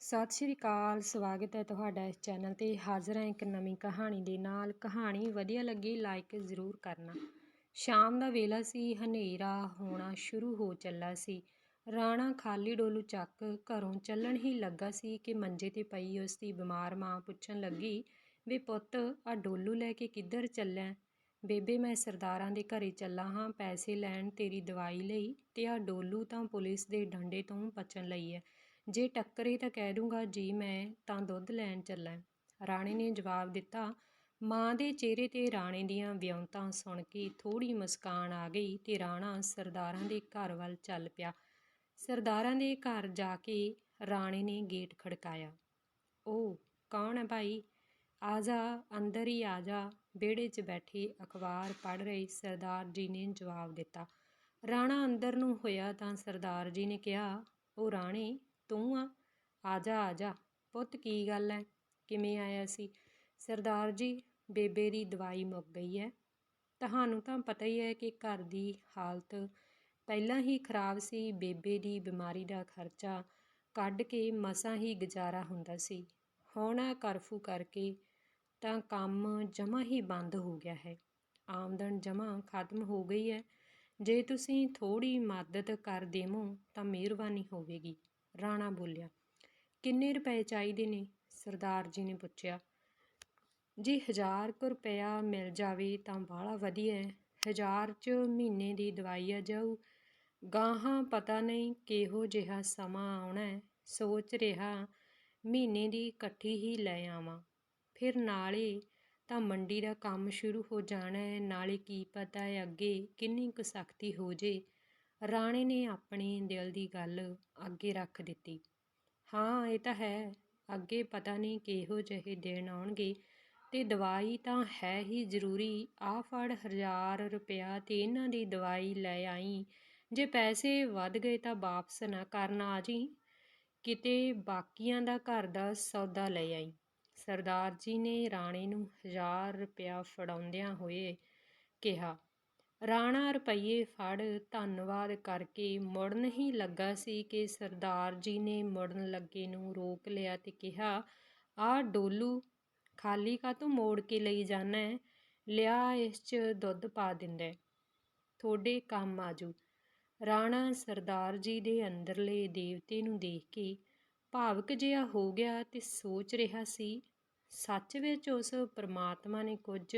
ਸਤਿ ਸ਼੍ਰੀ ਅਕਾਲ, ਸਵਾਗਤ ਹੈ ਤੁਹਾਡਾ ਇਸ ਚੈਨਲ ਤੇ। ਹਾਜ਼ਰ ਹਾਂ ਇੱਕ ਨਵੀਂ ਕਹਾਣੀ ਦੇ ਨਾਲ। ਕਹਾਣੀ ਵਧੀਆ ਲੱਗੀ ਲਾਈਕ ਜ਼ਰੂਰ ਕਰਨਾ। ਸ਼ਾਮ ਦਾ ਵੇਲਾ ਸੀ, ਹਨੇਰਾ ਹੋਣਾ ਸ਼ੁਰੂ ਹੋ ਚੱਲਾ ਸੀ। ਰਾਣਾ ਖਾਲੀ ਡੋਲੂ ਚੱਕ ਘਰੋਂ ਚੱਲਣ ਹੀ ਲੱਗਾ ਸੀ ਕਿ ਮੰਜੇ ਤੇ ਪਈ ਉਸ ਦੀ ਬਿਮਾਰ ਮਾਂ ਪੁੱਛਣ ਲੱਗੀ, ਵੀ ਪੁੱਤ ਆ ਡੋਲੂ ਲੈ ਕੇ ਕਿੱਧਰ ਚੱਲਿਆ? ਬੇਬੇ, ਮੈਂ ਸਰਦਾਰਾਂ ਦੇ ਘਰੇ ਚੱਲਾ ਹਾਂ, ਪੈਸੇ ਲੈਣ ਤੇਰੀ ਦਵਾਈ ਲਈ ਤੇ ਆ ਡੋਲੂ ਤਾਂ ਪੁਲਿਸ ਦੇ ਡੰਡੇ ਤੋਂ ਬਚਣ ਲਈ ਹੈ। ਜੇ ਟੱਕਰੇ ਤਾਂ ਕਹਿ ਦੂੰਗਾ, ਜੀ ਮੈਂ ਤਾਂ ਦੁੱਧ ਲੈਣ ਚੱਲਾਂ। ਰਾਣੇ ਨੇ ਜਵਾਬ ਦਿੱਤਾ, ਮਾਂ ਦੇ ਚਿਹਰੇ ਤੇ ਰਾਣੇ ਦੀਆਂ ਵਿਉਂਤਾਂ ਸੁਣ ਕੇ ਥੋੜੀ ਮੁਸਕਾਨ ਆ ਗਈ ਤੇ ਰਾਣਾ ਸਰਦਾਰਾਂ ਦੇ ਘਰ ਵੱਲ ਚੱਲ ਪਿਆ। ਸਰਦਾਰਾਂ ਦੇ ਘਰ ਜਾ ਕੇ ਰਾਣੇ ਨੇ ਗੇਟ ਖੜਕਾਇਆ। ਉਹ ਕੌਣ ਹੈ ਭਾਈ? ਆ ਜਾ, ਅੰਦਰ ਹੀ ਆ ਜਾ। ਵਿਹੜੇ 'ਚ ਬੈਠੇ ਅਖਬਾਰ ਪੜ੍ਹ ਰਹੇ ਸਰਦਾਰ ਜੀ ਨੇ ਜਵਾਬ ਦਿੱਤਾ। ਰਾਣਾ ਅੰਦਰ ਨੂੰ ਹੋਇਆ ਤਾਂ ਸਰਦਾਰ ਜੀ ਨੇ ਕਿਹਾ ਉਹ ਰਾਣੇ ਤੂੰ ਆ? ਆ ਜਾ ਆ ਜਾ। ਪੁੱਤ, ਕੀ ਗੱਲ ਹੈ ਕਿਵੇਂ ਆਇਆ ਸੀ? ਸਰਦਾਰ ਜੀ, ਬੇਬੇ ਦੀ ਦਵਾਈ ਮੁੱਕ ਗਈ ਹੈ ਤੁਹਾਨੂੰ ਤਾਂ ਪਤਾ ਹੀ ਹੈ ਕਿ ਘਰ ਦੀ ਹਾਲਤ ਪਹਿਲਾਂ ਹੀ ਖਰਾਬ ਸੀ। ਬੇਬੇ ਦੀ ਬਿਮਾਰੀ ਦਾ ਖਰਚਾ ਕੱਢ ਕੇ ਮਸਾਂ ਹੀ ਗੁਜ਼ਾਰਾ ਹੁੰਦਾ ਸੀ। ਹੁਣ ਕਰਫੂ ਕਰਕੇ ਤਾਂ ਕੰਮ ਜਮਾ ਹੀ ਬੰਦ ਹੋ ਗਿਆ ਹੈ। ਆਮਦਨ ਜਮਾ ਖਤਮ ਹੋ ਗਈ ਹੈ ਜੇ ਤੁਸੀਂ ਥੋੜੀ ਮਦਦ ਕਰ ਦੇਵੋ ਤਾਂ ਮਿਹਰਬਾਨੀ ਹੋਵੇਗੀ। ਰਾਣਾ ਬੋਲਿਆ, ਕਿੰਨੇ ਰੁਪਏ ਚਾਹੀਦੇ ਨੇ? ਸਰਦਾਰ ਜੀ ਨੇ ਪੁੱਛਿਆ, ਜੀ ਹਜ਼ਾਰ ਕੁ ਰੁਪਇਆ ਮਿਲ ਜਾਵੇ ਤਾਂ ਬਾਹਲਾ ਵਧੀਆ ਹੈ। ਹਜ਼ਾਰ 'ਚ ਮਹੀਨੇ ਦੀ ਦਵਾਈ ਆ ਜਾਊ। ਗਾਹਾਂ ਪਤਾ ਨਹੀਂ ਕਿਹੋ ਜਿਹਾ ਸਮਾਂ ਆਉਣਾ ਹੈ। ਸੋਚ ਰਿਹਾ, ਮਹੀਨੇ ਦੀ ਇਕੱਠੀ ਹੀ ਲੈ ਆਵਾਂ। ਫਿਰ ਨਾਲੇ ਤਾਂ ਮੰਡੀ ਦਾ ਕੰਮ ਸ਼ੁਰੂ ਹੋ ਜਾਣਾ ਹੈ। ਨਾਲੇ ਕੀ ਪਤਾ ਹੈ ਅੱਗੇ ਕਿੰਨੀ ਕੁ ਸਖਤੀ ਹੋ ਜੇ। ਰਾਣੇ ਨੇ ਆਪਣੇ ਦਿਲ ਦੀ ਗੱਲ ਅੱਗੇ ਰੱਖ ਦਿੱਤੀ। ਹਾਂ, ਇਹ ਤਾਂ ਹੈ। ਅੱਗੇ ਪਤਾ ਨਹੀਂ ਕਿਹੋ ਜਿਹੇ ਦਿਨ ਆਉਣਗੇ ਤੇ ਦਵਾਈ ਤਾਂ ਹੈ ਹੀ ਜ਼ਰੂਰੀ। ਆ ਫੜ ਹਜ਼ਾਰ ਰੁਪਇਆ ਤੇ ਇਹਨਾਂ ਦੀ ਦਵਾਈ ਲੈ ਆਈ। ਜੇ ਪੈਸੇ ਵੱਧ ਗਏ ਤਾਂ ਵਾਪਸ ਨਾ ਕਰਨਾ ਆ ਜੀ। ਕਿਤੇ ਬਾਕੀਆਂ ਦਾ ਘਰ ਦਾ ਸੌਦਾ ਲੈ ਆਈ। ਸਰਦਾਰ ਜੀ ਨੇ ਰਾਣੇ ਨੂੰ ਹਜ਼ਾਰ ਰੁਪਇਆ ਫੜਾਉਂਦਿਆਂ ਹੋਏ ਕਿਹਾ ਰਾਣਾ ਰੁਪਈਏ ਫੜ, ਧੰਨਵਾਦ ਕਰਕੇ ਮੁੜਨ ਹੀ ਲੱਗਾ ਸੀ ਕਿ ਸਰਦਾਰ ਜੀ ਨੇ ਮੁੜਨ ਲੱਗੇ ਨੂੰ ਰੋਕ ਲਿਆ ਤੇ ਕਿਹਾ, ਆ ਡੋਲੂ, ਖਾਲੀ ਕਾ ਤੂੰ ਮੋੜ ਕੇ ਲਈ ਜਾਣਾ ਲਿਆ ਇਸ 'ਚ ਦੁੱਧ ਪਾ ਦਿੰਦਾ ਤੁਹਾਡੇ ਕੰਮ ਆਜੂ। ਰਾਣਾ ਸਰਦਾਰ ਜੀ ਦੇ ਅੰਦਰਲੇ ਦੇਵਤੇ ਨੂੰ ਦੇਖ ਕੇ ਭਾਵਕ ਜਿਹਾ ਹੋ ਗਿਆ ਤੇ ਸੋਚ ਰਿਹਾ ਸੀ, ਸੱਚ ਵਿੱਚ ਉਸ ਪਰਮਾਤਮਾ ਨੇ ਕੁਝ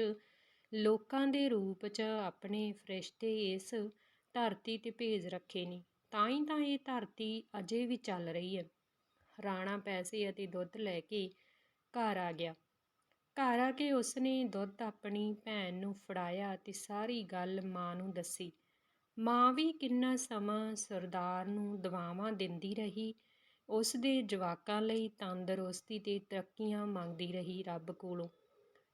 ਲੋਕਾਂ ਦੇ ਰੂਪ 'ਚ ਆਪਣੇ ਫਰਿਸ਼ਤੇ ਇਸ ਧਰਤੀ ਤੇ ਭੇਜ ਰੱਖੇ ਨੇ। ਤਾਂ ਹੀ ਤਾਂ ਇਹ ਧਰਤੀ ਅਜੇ ਵੀ ਚੱਲ ਰਹੀ ਹੈ। ਰਾਣਾ ਪੈਸੇ ਅਤੇ ਦੁੱਧ ਲੈ ਕੇ ਘਰ ਆ ਗਿਆ। ਘਰ ਆ ਕੇ ਉਸਨੇ ਦੁੱਧ ਆਪਣੀ ਭੈਣ ਨੂੰ ਫੜਾਇਆ ਤੇ ਸਾਰੀ ਗੱਲ ਮਾਂ ਨੂੰ ਦੱਸੀ। ਮਾਂ ਵੀ ਕਿੰਨਾ ਸਮਾਂ ਸਰਦਾਰ ਨੂੰ ਦਵਾਵਾਂ ਦਿੰਦੀ ਰਹੀ ਉਸ ਦੇ ਜਵਾਕਾਂ ਲਈ ਤੰਦਰੁਸਤੀ ਤੇ ਤਰੱਕੀਆਂ ਮੰਗਦੀ ਰਹੀ ਰੱਬ ਕੋਲੋਂ।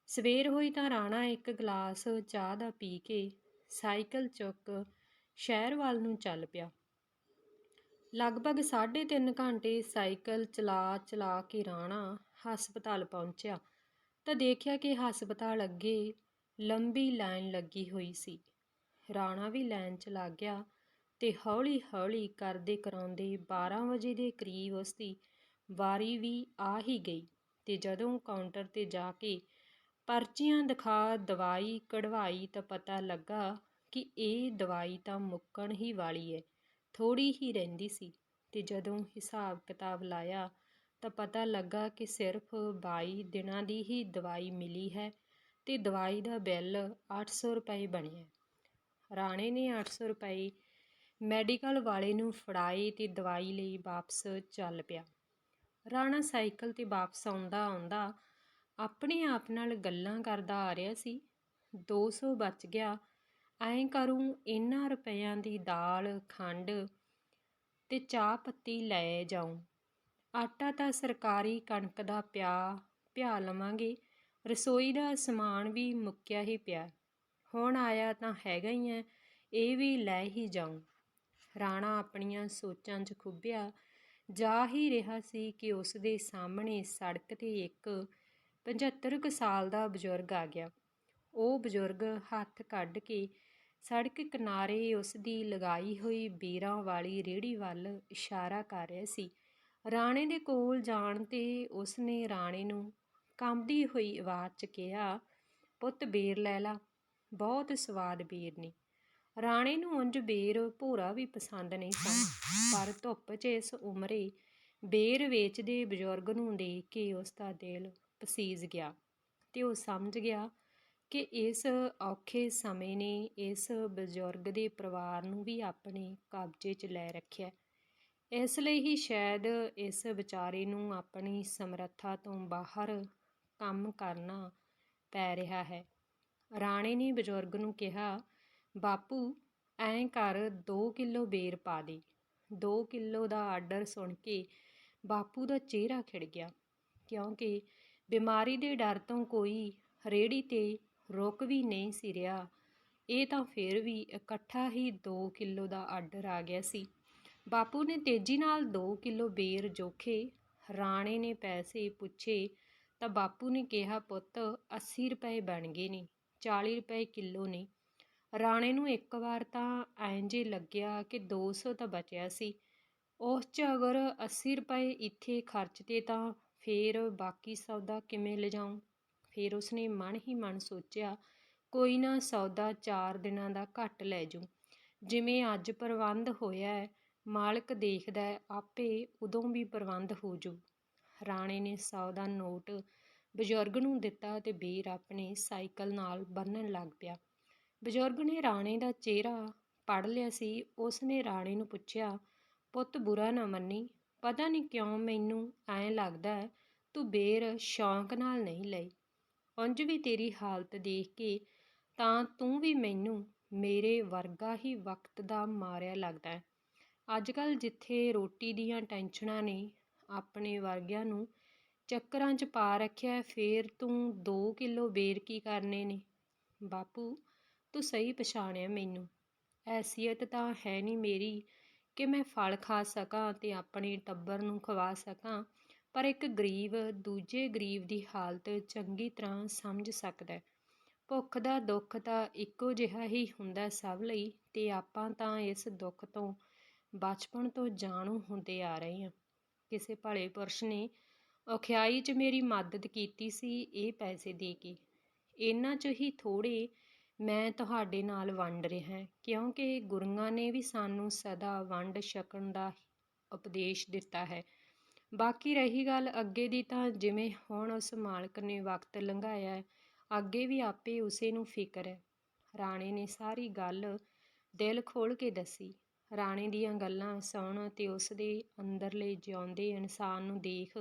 ਸਵੇਰ ਹੋਈ ਤਾਂ ਰਾਣਾ ਇੱਕ ਗਲਾਸ ਚਾਹ ਦਾ ਪੀ ਕੇ ਸਾਈਕਲ ਚੁੱਕ ਸ਼ਹਿਰ ਵੱਲ ਨੂੰ ਚੱਲ ਪਿਆ। ਲਗਭਗ 3.5 ਘੰਟੇ ਸਾਈਕਲ ਚਲਾ ਚਲਾ ਕੇ ਰਾਣਾ ਹਸਪਤਾਲ ਪਹੁੰਚਿਆ ਤਾਂ ਦੇਖਿਆ ਕਿ ਹਸਪਤਾਲ ਅੱਗੇ ਲੰਬੀ ਲਾਈਨ ਲੱਗੀ ਹੋਈ ਸੀ। ਰਾਣਾ ਵੀ ਲਾਈਨ 'ਚ ਲੱਗ ਗਿਆ ਤੇ ਹੌਲੀ-ਹੌਲੀ ਕਰਦੇ ਕਰਾਉਂਦੇ 12 ਵਜੇ ਦੇ ਕਰੀਬ ਉਸ ਦੀ ਵਾਰੀ ਵੀ ਆ ਹੀ ਗਈ ਤੇ ਜਦੋਂ ਕਾਊਂਟਰ ਤੇ ਜਾ ਕੇ ਪਰਚੀਆਂ ਦਿਖਾ ਦਵਾਈ ਕਢਵਾਈ ਤਾਂ ਪਤਾ ਲੱਗਾ ਕਿ ਇਹ ਦਵਾਈ ਤਾਂ ਮੁੱਕਣ ਹੀ ਵਾਲੀ ਹੈ ਥੋੜੀ ਹੀ ਰਹਿੰਦੀ ਸੀ ਤੇ ਜਦੋਂ ਹਿਸਾਬ ਕਿਤਾਬ ਲਾਇਆ ਤਾਂ ਪਤਾ ਲੱਗਾ ਕਿ ਸਿਰਫ 22 ਦਿਨਾਂ ਦੀ ਹੀ ਦਵਾਈ ਮਿਲੀ ਹੈ ਤੇ ਦਵਾਈ ਦਾ ਬਿੱਲ 800 ਰੁਪਏ ਬਣਿਆ। ਰਾਣੇ ਨੇ 800 ਰੁਪਏ ਮੈਡੀਕਲ ਵਾਲੇ ਨੂੰ ਫੜਾਏ ਤੇ ਦਵਾਈ ਲਈ ਵਾਪਸ ਚੱਲ ਪਿਆ। ਰਾਣਾ ਸਾਈਕਲ ਤੇ ਵਾਪਸ ਆਉਂਦਾ ਆਉਂਦਾ ਆਪਣੇ ਆਪ ਨਾਲ ਗੱਲਾਂ ਕਰਦਾ ਆ ਰਿਹਾ ਸੀ। 200 ਬਚ ਗਿਆ। ਐਂ ਕਰੂੰ ਇਹਨਾਂ ਰੁਪਈਆਂ ਦੀ ਦਾਲ, ਖੰਡ ਤੇ ਚਾਹ ਪੱਤੀ ਲੈ ਜਾਉਂ ਆਟਾ ਤਾਂ ਸਰਕਾਰੀ ਕਣਕ ਦਾ ਪਿਆ ਭਿਆ ਲਵਾਂਗੇ। ਰਸੋਈ ਦਾ ਸਮਾਨ ਵੀ ਮੁੱਕਿਆ ਹੀ ਪਿਆ। ਹੁਣ ਆਇਆ ਤਾਂ ਹੈਗਾ ਹੀ ਐ, ਇਹ ਵੀ ਲੈ ਹੀ ਜਾਉਂ ਰਾਣਾ ਆਪਣੀਆਂ ਸੋਚਾਂ 'ਚ ਖੁੱਭਿਆ। ਜਾ ਹੀ ਰਿਹਾ ਸੀ ਕਿ ਉਸ ਦੇ ਸਾਹਮਣੇ ਸੜਕ ਤੇ ਇੱਕ 75 ਕੁ ਸਾਲ ਦਾ ਬਜ਼ੁਰਗ ਆ ਗਿਆ। ਉਹ ਬਜ਼ੁਰਗ ਹੱਥ ਕੱਢ ਕੇ ਸੜਕ ਕਿਨਾਰੇ ਉਸ ਦੀ ਲਗਾਈ ਹੋਈ ਬੀਰਾਂ ਵਾਲੀ ਰੇੜੀ ਵੱਲ ਇਸ਼ਾਰਾ ਕਰ ਰਿਹਾ ਸੀ। ਰਾਣੇ ਦੇ ਕੋਲ ਜਾਣ ਤੇ ਉਸਨੇ ਰਾਣੇ ਨੂੰ ਕੰਬਦੀ ਹੋਈ ਆਵਾਜ਼ 'ਚ ਕਿਹਾ, ਪੁੱਤ ਬੇਰ ਲੈ ਲਾ, ਬਹੁਤ ਸਵਾਦ ਬੇਰ ਨੇ। ਰਾਣੇ ਨੂੰ ਉਂਝ ਬੇਰ ਭੋਰਾ ਵੀ ਪਸੰਦ ਨਹੀਂ ਸਨ, ਪਰ ਧੁੱਪ 'ਚ ਇਸ ਉਮਰੇ ਬੇਰ ਵੇਚਦੇ ਬਜ਼ੁਰਗ ਨੂੰ ਦੇਖ ਕੇ ਉਸ ਦਾ ਦਿਲ ਪਸੀਜ ਗਿਆ ਤੇ ਉਹ ਸਮਝ ਗਿਆ ਕਿ ਇਸ ਔਖੇ ਸਮੇਂ ਨੇ ਇਸ ਬਜ਼ੁਰਗ ਦੇ ਪਰਿਵਾਰ ਨੂੰ ਵੀ ਆਪਣੇ ਕਬਜ਼ੇ 'ਚ ਲੈ ਰੱਖਿਆ ਇਸ ਲਈ ਹੀ ਸ਼ਾਇਦ ਇਸ ਵਿਚਾਰੇ ਨੂੰ ਆਪਣੀ ਸਮਰੱਥਾ ਤੋਂ ਬਾਹਰ ਕੰਮ ਕਰਨਾ ਪੈ ਰਿਹਾ ਹੈ। ਰਾਣੇ ਨੇ ਬਜ਼ੁਰਗ ਨੂੰ ਕਿਹਾ, ਬਾਪੂ, ਐਂ ਕਰ 2 ਕਿਲੋ ਬੇਰ ਪਾ ਦੇ। 2 ਕਿਲੋ ਦਾ ਆਰਡਰ ਸੁਣ ਕੇ ਬਾਪੂ ਦਾ ਚਿਹਰਾ ਖਿੜ ਗਿਆ ਕਿਉਂਕਿ ਬਿਮਾਰੀ ਦੇ ਡਰ ਤੋਂ ਕੋਈ ਰੇੜੀ ਤੇ ਰੁਕ ਵੀ ਨਹੀਂ ਸੀ ਰਿਹਾ। ਇਹ ਤਾਂ ਫਿਰ ਵੀ ਇਕੱਠਾ ਹੀ 2 ਕਿਲੋ ਦਾ ਆਰਡਰ ਆ ਗਿਆ ਸੀ। ਬਾਪੂ ਨੇ ਤੇਜ਼ੀ ਨਾਲ 2 ਕਿਲੋ ਬੇਰ ਜੋਖੇ, ਰਾਣੇ ਨੇ ਪੈਸੇ ਪੁੱਛੇ ਤਾਂ ਬਾਪੂ ਨੇ ਕਿਹਾ, ਪੁੱਤ 80 ਰੁਪਏ ਬਣ ਗਏ ਨੇ 40 ਰੁਪਏ ਕਿਲੋ ਨੇ। ਰਾਣੇ ਨੂੰ ਇੱਕ ਵਾਰ ਤਾਂ ਐਂ ਲੱਗਿਆ ਕਿ 200 ਤਾਂ ਬਚਿਆ ਸੀ। ਉਸ 'ਚ ਅਗਰ 80 ਰੁਪਏ ਇੱਥੇ ਖਰਚਤੇ ਤਾਂ ਫੇਰ ਬਾਕੀ ਸੌਦਾ ਕਿਵੇਂ ਲਿਜਾਉਂ ਫਿਰ ਉਸਨੇ ਮਨ ਹੀ ਮਨ ਸੋਚਿਆ ਕੋਈ ਨਾ ਸੌਦਾ 4 ਦਿਨਾਂ ਦਾ ਘੱਟ ਲੈ ਜੂ। ਜਿਵੇਂ ਅੱਜ ਪ੍ਰਬੰਧ ਹੋਇਆ ਹੈ ਮਾਲਕ ਦੇਖਦਾ ਹੈ, ਆਪੇ ਉਦੋਂ ਵੀ ਪ੍ਰਬੰਧ ਹੋ ਜੂ। ਰਾਣੇ ਨੇ ਸੌਦਾ ਨੋਟ ਬਜ਼ੁਰਗ ਨੂੰ ਦਿੱਤਾ ਤੇ ਬੇਰ ਆਪਣੇ ਸਾਈਕਲ ਨਾਲ ਬੰਨਣ ਲੱਗ ਪਿਆ। ਬਜ਼ੁਰਗ ਨੇ ਰਾਣੇ ਦਾ ਚਿਹਰਾ ਪੜ ਲਿਆ ਸੀ। ਉਸ ਨੇ ਰਾਣੇ ਨੂੰ ਪੁੱਛਿਆ ਪੁੱਤ ਬੁਰਾ ਨਾ ਮੰਨੀ। ਪਤਾ ਨਹੀਂ ਕਿਉਂ ਮੈਨੂੰ ਐਂ ਲੱਗਦਾ ਹੈ, ਤੂੰ ਬੇਰ ਸ਼ੌਂਕ ਨਾਲ ਨਹੀਂ ਲਈ। ਉਂਝ ਵੀ ਤੇਰੀ ਹਾਲਤ ਦੇਖ ਕੇ ਤਾਂ ਤੂੰ ਵੀ ਮੈਨੂੰ ਮੇਰੇ ਵਰਗਾ ਹੀ ਵਕਤ ਦਾ ਮਾਰਿਆ ਲੱਗਦਾ ਹੈ। ਅੱਜ ਕੱਲ ਜਿੱਥੇ ਰੋਟੀ ਦੀਆਂ ਟੈਨਸ਼ਨਾਂ ਨੇ ਆਪਣੇ ਵਰਗਿਆਂ ਨੂੰ ਚੱਕਰਾਂ 'ਚ ਪਾ ਰੱਖਿਆ ਫੇਰ ਤੂੰ 2 ਕਿਲੋ ਬੇਰ ਕੀ ਕਰਨੇ ਨੇ? ਬਾਪੂ, ਤੂੰ ਸਹੀ ਪਛਾਣਿਆ ਮੈਨੂੰ। ਐਸੀਅਤ ਤਾਂ ਹੈ ਨਹੀਂ ਮੇਰੀ ਕਿ ਮੈਂ ਫਲ ਖਾ ਸਕਾਂ ਅਤੇ ਆਪਣੇ ਟੱਬਰ ਨੂੰ ਖਵਾ ਸਕਾਂ, ਪਰ ਇੱਕ ਗਰੀਬ ਦੂਜੇ ਗਰੀਬ ਦੀ ਹਾਲਤ ਚੰਗੀ ਤਰ੍ਹਾਂ ਸਮਝ ਸਕਦਾ ਭੁੱਖ ਦਾ ਦੁੱਖ ਤਾਂ ਇੱਕੋ ਜਿਹਾ ਹੀ ਹੁੰਦਾ ਸਭ ਲਈ, ਤੇ ਆਪਾਂ ਤਾਂ ਇਸ ਦੁੱਖ ਤੋਂ ਬਚਪਨ ਤੋਂ ਜਾਣੂ ਹੁੰਦੇ ਆ ਰਹੇ ਹਾਂ। ਕਿਸੇ ਭਲੇ ਪੁਰਸ਼ ਨੇ ਔਖਿਆਈ 'ਚ ਮੇਰੀ ਮਦਦ ਕੀਤੀ ਸੀ ਇਹ ਪੈਸੇ ਦੇ ਕੇ। ਇਹਨਾਂ 'ਚ ਹੀ ਥੋੜੇ ਮੈਂ ਤੁਹਾਡੇ ਨਾਲ ਵੰਡ ਰਿਹਾ ਕਿਉਂਕਿ ਗੁਰੂਆਂ ਨੇ ਵੀ ਸਾਨੂੰ ਸਦਾ ਵੰਡ ਛਕਣ ਦਾ ਉਪਦੇਸ਼ ਦਿੱਤਾ ਹੈ। ਬਾਕੀ ਰਹੀ ਗੱਲ ਅੱਗੇ ਦੀ ਤਾਂ ਜਿਵੇਂ ਹੁਣ ਉਸ ਮਾਲਕ ਨੇ ਵਕਤ ਲੰਘਾਇਆ ਅੱਗੇ ਵੀ ਆਪੇ ਉਸੇ ਨੂੰ ਫਿਕਰ ਹੈ। ਰਾਣੇ ਨੇ ਸਾਰੀ ਗੱਲ ਦਿਲ ਖੋਲ ਕੇ ਦੱਸੀ। ਰਾਣੇ ਦੀਆਂ ਗੱਲਾਂ ਸੁਣ ਤੇ ਉਸ ਦੇ ਅੰਦਰਲੇ ਜਿਉਂਦੇ ਇਨਸਾਨ ਨੂੰ ਦੇਖ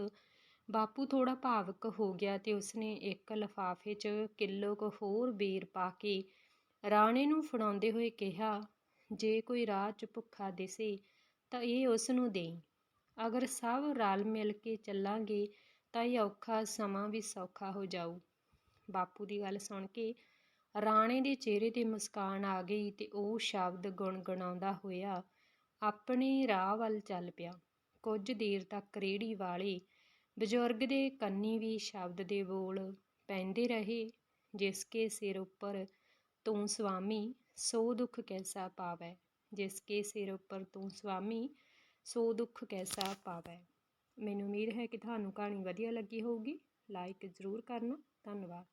ਬਾਪੂ ਥੋੜ੍ਹਾ ਭਾਵੁਕ ਹੋ ਗਿਆ ਤੇ ਉਸਨੇ ਇੱਕ ਲਿਫਾਫੇ 'ਚ ਕਿਲੋ ਕੁ ਹੋਰ ਬੇਰ ਪਾ ਕੇ ਰਾਣੇ ਨੂੰ ਫੜਾਉਂਦੇ ਹੋਏ ਕਿਹਾ, ਜੇ ਕੋਈ ਰਾਹ 'ਚ ਭੁੱਖਾ ਦਿਸੇ ਤਾਂ ਇਹ ਉਸ ਨੂੰ ਦੇਈ। ਅਗਰ ਸਭ ਰਲ ਮਿਲ ਕੇ ਚੱਲਾਂਗੇ ਤਾਂ ਇਹ ਔਖਾ ਸਮਾਂ ਵੀ ਸੌਖਾ ਹੋ ਜਾਊ ਬਾਪੂ ਦੀ ਗੱਲ ਸੁਣ ਕੇ ਰਾਣੇ ਦੇ ਚਿਹਰੇ ਤੇ ਮੁਸਕਾਨ ਆ ਗਈ ਤੇ ਉਹ ਸ਼ਬਦ ਗੁਣਗੁਣਾਉਂਦਾ ਹੋਇਆ ਆਪਣੇ ਰਾਹ ਵੱਲ ਚੱਲ ਪਿਆ। ਕੁਝ ਦੇਰ ਤੱਕ ਰੇੜੀ ਵਾਲੇ ਬਜ਼ੁਰਗ ਦੇ ਕੰਨੀ ਵੀ ਸ਼ਬਦ ਦੇ ਬੋਲ ਪੈਂਦੇ ਰਹੇ, ਜਿਸ ਕੇ ਸਿਰ ਉੱਪਰ ਤੂੰ ਸੁਆਮੀ ਸੋ ਦੁੱਖ ਕੈਸਾ ਪਾਵੈ, ਜਿਸ ਕੇ ਸਿਰ ਉੱਪਰ ਤੂੰ ਸੁਆਮੀ ਸੋ ਦੁੱਖ ਕੈਸਾ ਪਾਵੈ। ਮੈਨੂੰ ਉਮੀਦ ਹੈ ਕਿ ਤੁਹਾਨੂੰ ਕਹਾਣੀ ਵਧੀਆ ਲੱਗੀ ਹੋਊਗੀ। ਲਾਈਕ ਜ਼ਰੂਰ ਕਰਨਾ। ਧੰਨਵਾਦ।